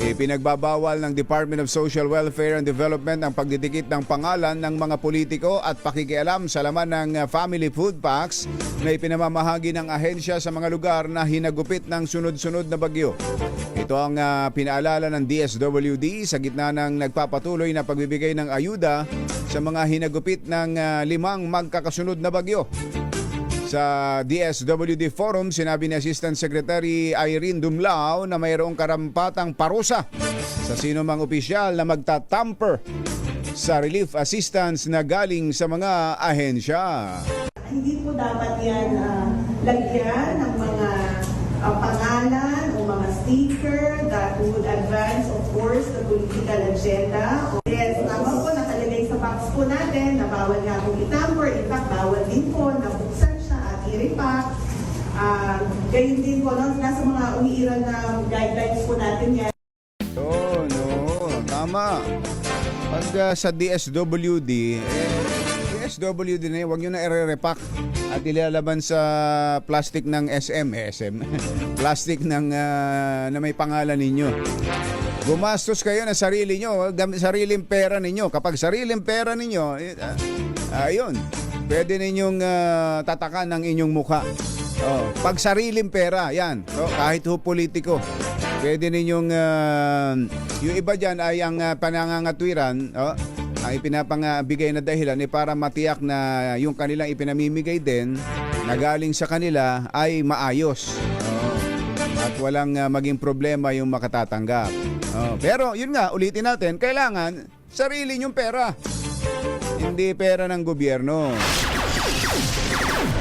Ipinagbabawal ng Department of Social Welfare and Development ang pagdidikit ng pangalan ng mga politiko at pakikialam sa laman ng uh, family food packs na ipinamamahagi ng ahensya sa mga lugar na hinagupit ng sunod-sunod na bagyo. Ito ang uh, pinaalala ng DSWD sa gitna ng nagpapatuloy na pagbibigay ng ayuda sa mga hinagupit ng uh, limang magkakasunod na bagyo. Sa DSWD Forum, sinabi ni Assistant Secretary Irene Dumlao na mayroong karampatang parusa sa sino mang opisyal na magtatamper sa relief assistance na galing sa mga ahensya. Hindi po dapat yan ah, lagyan ng mga ah, pangalan o mga sticker that would advance, of course, the political agenda. Yes, tama po, nakalagay sa box po natin na bawal nga po itamper. In fact, bawal din po na Ah, Gayun din po, no, nasa mga umiiral na guidelines po natin yan. Oo, no, tama. Pag uh, sa DSWD, eh, DSWD na yun, huwag nyo na i-repack at ilalaban sa plastic ng SM, eh, SM, plastic ng, ah, na may pangalan ninyo. Gumastos kayo na sarili nyo, sariling pera ninyo. Kapag sariling pera ninyo, eh, ayun, pwede ninyong ah, tatakan ng inyong mukha. Oh, pag sariling pera, yan. Oh, kahit ho politiko. Pwede ninyong, ah, yung iba dyan ay ang uh, panangangatwiran, oh, ang ipinapangabigay na dahilan ay para matiyak na yung kanilang ipinamimigay din na galing sa kanila ay maayos. Oh, at walang ah, maging problema yung makatatanggap. Oh, pero yun nga, ulitin natin, kailangan sarili yung pera. Hindi pera ng gobyerno.